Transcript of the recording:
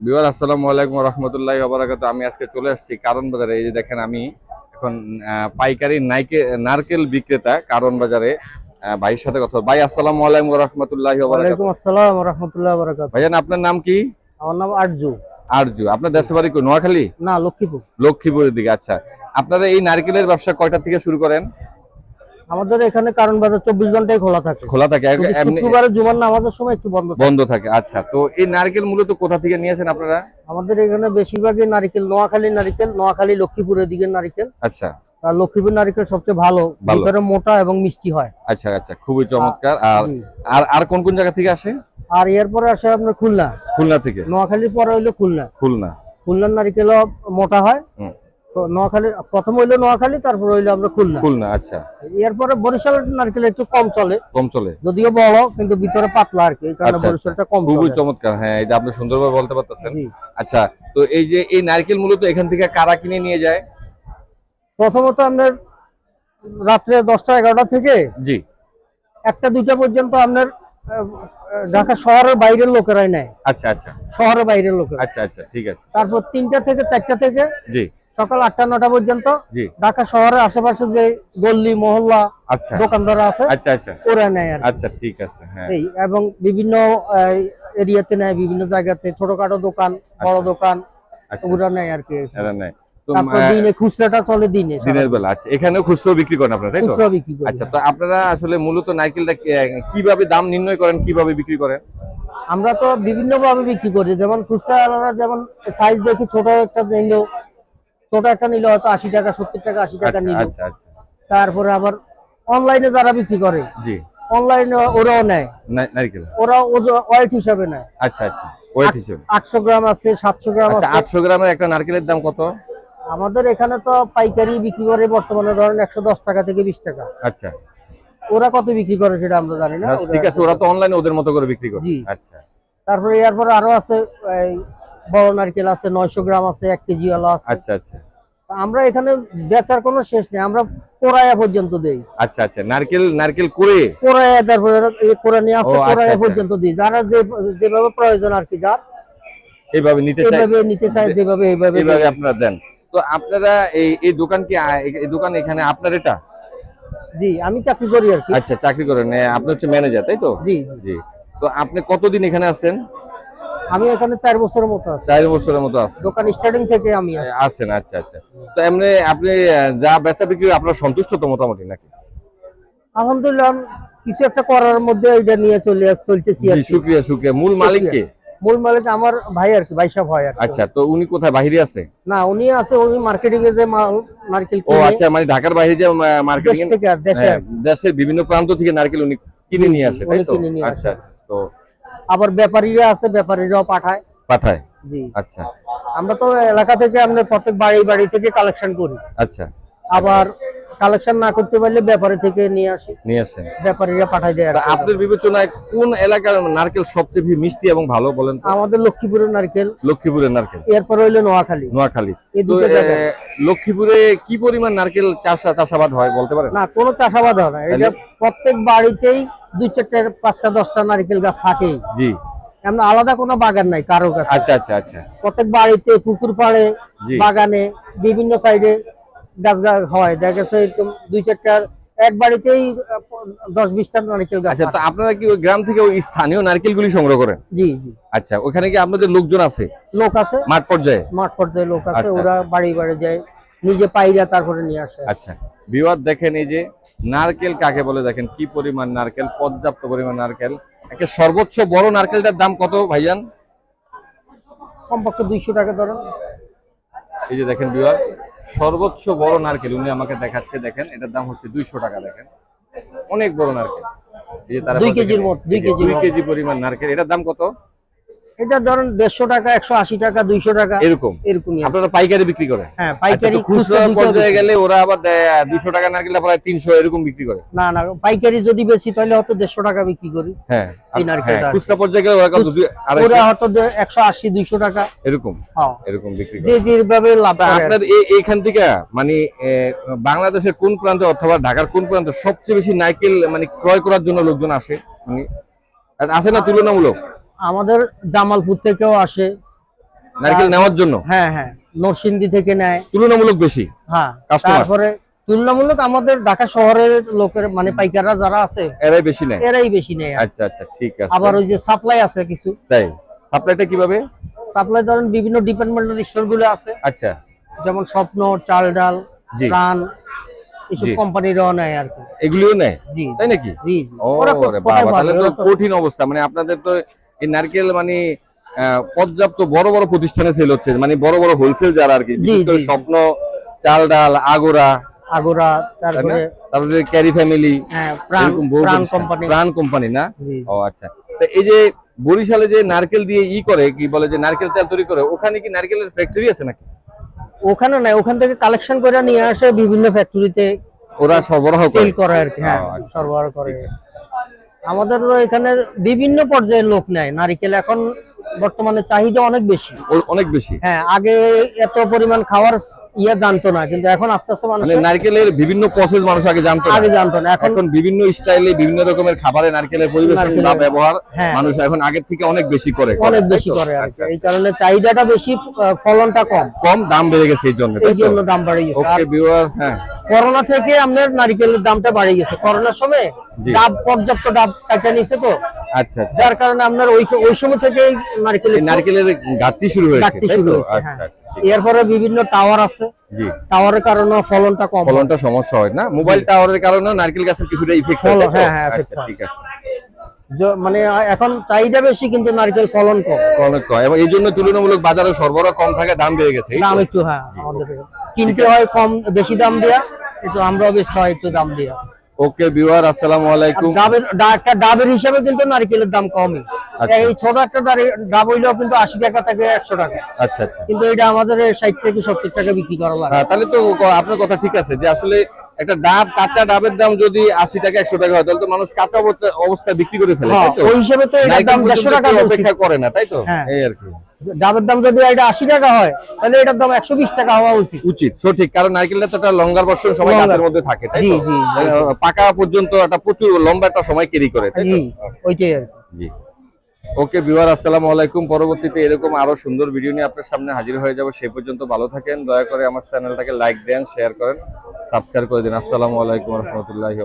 Beware আসসালামু আলাইকুম রহমতুল্লাহ আমি আজকে চলে আসছি কারণ বাজারে। এই যে দেখেন আমি এখন পাইকারি নাইকে নারকেল বিক্রেতা কারণ বাজারে ভাইয়ের সাথে কথা ভাই আসসালামু আলাইকুম রহমতুল্লাহ ওয়ালাইকুম আসসালাম রহমতুল্লাহ ভাইজান আপনার নাম কি? আমার নাম আরজু। আরজু। আপনার দেশের বাড়ি নোয়াখালী? না লক্ষ্মীপুর। লক্ষ্মীপুরের দিকে আচ্ছা। আপনারা এই নারকেলের ব্যবসা কয়টা থেকে শুরু করেন? আমাদের এখানে কারণ বাজার চব্বিশ ঘন্টায় খোলা থাকে। খোলা থাকে। শুক্রবারে জুমার নামাজের সময় একটু বন্ধ থাকে। বন্ধ থাকে। আচ্ছা তো এই নারকেল মূলত কোথা থেকে নিয়েছেন আপনারা? আমাদের এখানে বেশিরভাগই নারিকেল নোয়াখালী নারিকেল নোয়াখালী লক্ষ্মীপুরের দিকে নারিকেল। আচ্ছা। আর লক্ষ্মীপুর নারিকেল সবচেয়ে ভালো। ভিতরে মোটা এবং মিষ্টি হয়। আচ্ছা আচ্ছা খুবই চমৎকার। আর আর আর কোন কোন জায়গা থেকে আসে? আর এরপরে আসে আপনার খুলনা। খুলনা থেকে? নোয়াখালীর পরে হইল খুলনা। খুলনা। খুলনার নারিকেল মোটা হয়। নোয়াখালী প্রথম হইল নোয়াখালী তারপর হইল আমরা খুলনা। খুলনা আচ্ছা। এরপরে বরিশালের নারকেল একটু কম চলে। কম চলে। যদিও বড় কিন্তু ভিতরে পাতলা আর কি এই কারণে আচ্ছা, বরিশালটা কম খুবই চমৎকার হ্যাঁ এটা আপনি সুন্দরভাবে বলতে পারতেছেন। আচ্ছা তো এই যে এই নারকেল মূলত এখান থেকে কারা কিনে নিয়ে যায়? প্রথমত আপনার রাত্রে দশটা এগারোটা থেকে জি। একটা দুইটা পর্যন্ত আপনার ঢাকা শহরের বাইরের লোকেরাই নেয়। আচ্ছা আচ্ছা। শহরের বাইরের লোকেরা। আচ্ছা আচ্ছা ঠিক আছে। তারপর তিনটা থেকে চারটা থেকে জি। সকাল আটটা নটা পর্যন্ত ঢাকা শহরের আশেপাশে যে গল্লি মহল্লা আচ্ছা। দোকানদার আছে আচ্ছা আচ্ছা। ওরা নেয় আর আচ্ছা ঠিক আছে হ্যাঁ। এই এবং বিভিন্ন এরিয়াতে নেয় বিভিন্ন জায়গাতে ছোটখাটো দোকান বড় আচ্ছা। দোকান আচ্ছা। নেয় আর কি এরা নেয়। আপনারা আসলে মূলত কীভাবে দাম নির্ণয় করেন কীভাবে বিক্রি করেন? আমরা তো বিভিন্ন ভাবে বিক্রি করি যেমন খুচরা যেমন সাইজ দেখি ছোট একটা নিল ছোট একটা নিলে হয়তো আশি টাকা সত্তর টাকা আশি টাকা আচ্ছা নিল। আচ্ছা আচ্ছা। তারপরে আবার অনলাইনে যারা বিক্রি করে জি। অনলাইনে ওরাও নেয়। নারকেল। ওরা ওয়েট হিসাবে নেয়। আচ্ছা আচ্ছা ওয়েট হিসেবে। আটশো গ্রাম আছে সাতশো গ্রাম আছে। আটশো গ্রামের একটা নারকেলের দাম কত? আমাদের এখানে তো পাইকারি বিক্রি করে বর্তমানে ধরেন একশো দশ টাকা থেকে বিশ টাকা। আচ্ছা। ওরা কত বিক্রি করে সেটা আমরা জানি না। ঠিক আছে ওরা তো অনলাইনে ওদের মতো করে বিক্রি করে। আচ্ছা। তারপরে এরপরে আরও আছে বড় নারকেল আছে নয়শো গ্রাম আছে এক কেজি ওয়ালা আছে। আচ্ছা আচ্ছা। আমরা এখানে বেচার কোনো শেষ নেই আমরা কোরায়া পর্যন্ত দেই। আচ্ছা আচ্ছা নারকেল নারকেল করে কোরায়া তারপরে এই কোরা নিয়ে আসে আচ্ছা, কোরায়া আচ্ছা। পর্যন্ত দিই। যারা যে যেভাবে প্রয়োজন আর কি যার এইভাবে নিতে চাই এইভাবে নিতে চায় যেভাবে এইভাবে এইভাবে আপনারা দেন। তো আপনারা এই এই দোকান কি এই- দোকান এখানে আপনার এটা? জি আমি চাকরি করি আর কি। আচ্ছা চাকরি করেন আপনি হচ্ছে ম্যানেজার তাই তো? জি। জি। তো আপনি কতদিন এখানে আছেন? আমি এখানে চার বছরের মতো আছি। চার বছরের মতো আছেন। দোকান স্টার্টিং থেকে আমি আছেন আচ্ছা আচ্ছা। তো এমনি আপনি যা বেচা বিক্রি আপনার সন্তুষ্ট তো মোটামুটি নাকি? আলহামদুলিল্লাহ কিছু একটা করার মধ্যে এটা নিয়ে চলে আস চলতেছি আর। শুক্রিয়া শুক্রিয়া মূল মালিক কে? মূল মালিক আমার ভাই আর কি ভাই সাহেব হয় আর আচ্ছা তো উনি কোথায় বাইরে আছে? না উনি আছে উনি মার্কেটিং এ যে মাল নারকেল ও আচ্ছা মানে ঢাকার বাইরে যে মার্কেটিং দেশে দেশের বিভিন্ন প্রান্ত থেকে নারকেল উনি কিনে নিয়ে আসে তাই তো? কিনে। আচ্ছা আচ্ছা। তো আবার ব্যাপারীরা আছে ব্যাপারীরাও পাঠায়। পাঠায়? জি। আচ্ছা। আমরা তো এলাকা থেকে আমরা প্রত্যেক বাড়ি বাড়ি থেকে কালেকশন করি। আচ্ছা। আবার কালেকশন না করতে পারলে ব্যাপারী থেকে নিয়ে আসি। নিয়ে আসেন। ব্যাপারীরা পাঠায় দেয়। আপনার বিবেচনায় কোন এলাকার নারকেল সবচেয়ে মিষ্টি এবং ভালো বলেন আমাদের লক্ষ্মীপুরের নারকেল লক্ষ্মীপুরের নারকেল। এরপর হইল নোয়াখালী। নোয়াখালী। এই দুটো জায়গায়। লক্ষ্মীপুরে কি পরিমাণ নারকেল চাষ চাষাবাদ হয় বলতে পারেন? না কোনো চাষাবাদ হয় না। এটা প্রত্যেক বাড়িতেই দুই চারটে পাঁচটা দশটা নারিকেল গাছ থাকেই। জি। এমন আলাদা কোনো বাগান নাই কারও কাছে। আচ্ছা আচ্ছা আচ্ছা। প্রত্যেক বাড়িতে পুকুর পাড়ে বাগানে বিভিন্ন সাইডে গাছ গাছ হয়। দেখা গেছে দুই চারটা এক বাড়িতেই দশ বিশটা নারকেল গাছ আচ্ছা তো আপনারা কি ওই গ্রাম থেকে ওই স্থানীয় নারকেলগুলি সংগ্রহ করেন? জি জি। আচ্ছা ওখানে কি আপনাদের লোকজন আছে? লোক আছে। মাঠ পর্যায়ে? মাঠ পর্যায়ে লোক আছে। আচ্ছা, ওরা বাড়ি বাড়ি যায়। নিজে পাইরা তারপরে নিয়ে আসে। আচ্ছা বিওয়ার দেখেন এই যে নারকেল কাকে বলে দেখেন কি পরিমাণ নারকেল পর্যাপ্ত পরিমাণ নারকেল। একটা সর্বোচ্চ বড় নারকেলটার দাম কত ভাইজান? কমপক্ষে দুইশো টাকা ধরেন। এই যে দেখেন বিওয়ার সর্বোচ্চ বড় নারকেল উনি আমাকে দেখাচ্ছে দেখেন এটার দাম হচ্ছে দুইশো টাকা দেখেন। অনেক বড় নারকেল। এই যে তারা দুই কেজির মতো, দুই। কেজি পরিমাণ নারকেল এটার দাম কত? এটা ধরেন দেড়শো টাকা একশো আশি টাকা দুইশো টাকা এরকম। এরকম আপনারা পাইকারি বিক্রি করে? হ্যাঁ আচ্ছা, পাইকারি খুচরা খুচরা পর্যায়ে গেলে ওরা আবার দুশো টাকা নারকেলটা প্রায় তিনশো এরকম বিক্রি করে। না না পাইকারি যদি বেশি তাহলে হয়তো দেড়শো টাকা বিক্রি করি। হ্যাঁ হ্যাঁ। খুচরা পর্যায়ে গেলে ওরা ওরা হয়তো একশো আশি দুইশো টাকা। এরকম হ্যাঁ। এরকম বিক্রি করে। যে যেভাবে লাভ। আপনার এই এইখান থেকে মানে বাংলাদেশের কোন প্রান্তে অথবা ঢাকার কোন প্রান্তে সবচেয়ে বেশি নাইকেল মানে ক্রয় করার জন্য লোকজন আসে? মানে আসে না তুলনামূলক? আমাদের জামালপুর থেকেও আসে। নারকেল নেওয়ার জন্য? হ্যাঁ হ্যাঁ। নরসিংদী থেকে নেয়। তুলনামূলক বেশি? হ্যাঁ তারপরে তুলনামূলক আমাদের ঢাকা শহরের লোকের মানে পাইকাররা যারা আছে এরাই বেশি নেয়? এরাই বেশি নেয়। আচ্ছা আচ্ছা ঠিক আছে। আবার ওই যে সাপ্লাই আছে কিছু। তাই? সাপ্লাইটা কীভাবে? সাপ্লাই ধরেন বিভিন্ন ডিপার্টমেন্টাল স্টোরগুলো আছে। আচ্ছা। যেমন স্বপ্ন চাল ডাল। প্রাণ এসব। কোম্পানিরাও নেয় আর কি। এগুলিও নেয়? জি। তাই নাকি? জি জি। ওরা কঠিন অবস্থা। মানে আপনাদের তো এই নারকেল মানে পর্যাপ্ত বড় বড় প্রতিষ্ঠানে সেল হচ্ছে। মানে বড় বড় হোলসেল যারা আর কি। স্বপ্ন চাল ডাল আগোরা। আগোরা তারপরে তারপরে ক্যারি ফ্যামিলি প্রাণ কোম্পানি না? ও আচ্ছা। তো এই যে বরিশালে যে নারকেল দিয়ে ই করে কি বলে যে নারকেল তেল তৈরি করে ওখানে কি নারকেলের ফ্যাক্টরি আছে নাকি? ওখানে নাই ওখান থেকে কালেকশন করে নিয়ে আসে বিভিন্ন ফ্যাক্টরিতে ওরা সরবরাহ করে। করে আর কি হ্যাঁ আচ্ছা। সরবরাহ করে। আমাদের এখানে বিভিন্ন পর্যায়ের লোক নেয়। নারিকেল এখন বর্তমানে চাহিদা অনেক বেশি। অনেক বেশি। হ্যাঁ আগে এত পরিমাণ খাওয়ার ইয়ে জানতো না কিন্তু এখন আস্তে আস্তে মানুষ মানে নারকেলের বিভিন্ন প্রসেস মানুষ আগে জানতো আগে জানতো না এখন বিভিন্ন স্টাইলে বিভিন্ন রকমের খাবারে নারকেলের পরিবেশন নারকেলের- বা ব্যবহার হ্যাঁ। মানুষ এখন আগের থেকে অনেক বেশি করে অনেক বেশি করে আর আচ্ছা। এই কারণে চাহিদাটা বেশি ফলনটা কম। কম দাম বেড়ে গেছে এই জন্য এই জন্য দাম বেড়ে গেছে। ওকে ভিউয়ার হ্যাঁ। করোনা থেকে আপনার নারিকেলের দামটা বাড়ে গেছে। করোনার সময় ডাব পর্যাপ্ত ডাব কাটা নিছে তো? আচ্ছা আচ্ছা। যার কারণে আপনার ওই ওই সময় থেকেই নারকেল এই নারকেলের ঘাটতি শুরু হয়েছে ঘাটতি শুরু হয়েছে আচ্ছা হ্যাঁ। ঠিক। এরপরে বিভিন্ন টাওয়ার আছে। জি। টাওয়ারের কারণে ফলনটা কম। ফলনটা সমস্যা হয় না? মোবাইল টাওয়ারের কারণে নারকেল গাছের কিছুটা ইফেক্ট হয় ফলন? হ্যাঁ, হ্যাঁ, আচ্ছা। ঠিক আছে। মানে এখন চাহিদা বেশি কিন্তু নারকেল ফলন কম। অনেক কম এবং এই জন্য তুলনামূলক বাজারে সরবরাহ কম থাকে দাম বেড়ে গেছে দাম একটু হ্যাঁ কিনতে হয় কম বেশি দাম দেয়া একটু আমরাও বেচতে হয় একটু দাম দেয়া। ওকে ভিউয়ার আসসালামু আলাইকুম। ডাবের একটা ডাবের হিসাবে কিন্তু নারকেলের দাম কমই। আচ্ছা। এই ছোট একটা ডাব হইলেও কিন্তু আশি টাকা থেকে একশো টাকা। আচ্ছা আচ্ছা। কিন্তু এটা আমাদের ষাট থেকে সত্তর টাকা বিক্রি করা লাগে। হ্যাঁ, তাহলে তো আপনার কথা ঠিক আছে যে আসলে একটা ডাব কাঁচা ডাবের দাম যদি আশি টাকা একশো টাকা হয় তাহলে তো মানুষ কাঁচা অবস্থা- অবস্থায় বিক্রি করে ফেলে হ্যাঁ, তাই তো? ওই হিসেবে তো নারকেল দাম পর্যন্ত দেড়শো টাকা অপেক্ষা করে না তাই তো? হ্যাঁ। এই আর কি। ডাবের দাম যদি এটা আশি টাকা হয় তাহলে এটার দাম একশো বিশ টাকা হওয়া উচিত। উচিত সঠিক কারণ নারকেলটা তো একটা লঙ্গার বর্ষণ সময় গাছের মধ্যে থাকে জি, জি, জি। পাকা পর্যন্ত একটা প্রচুর লম্বা একটা সময় ক্যারি করে জি ওইটাই আর জি। ওকে ভিউয়ার আসসালামু আলাইকুম। পরবর্তীতে এরকম আরও সুন্দর ভিডিও নিয়ে আপনার সামনে হাজির হয়ে যাব সেই পর্যন্ত ভালো থাকেন। দয়া করে আমার চ্যানেলটাকে লাইক দেন শেয়ার করেন সাবস্ক্রাইব করে দিন। আসসালামু আলাইকুম রহমতুল্লাহি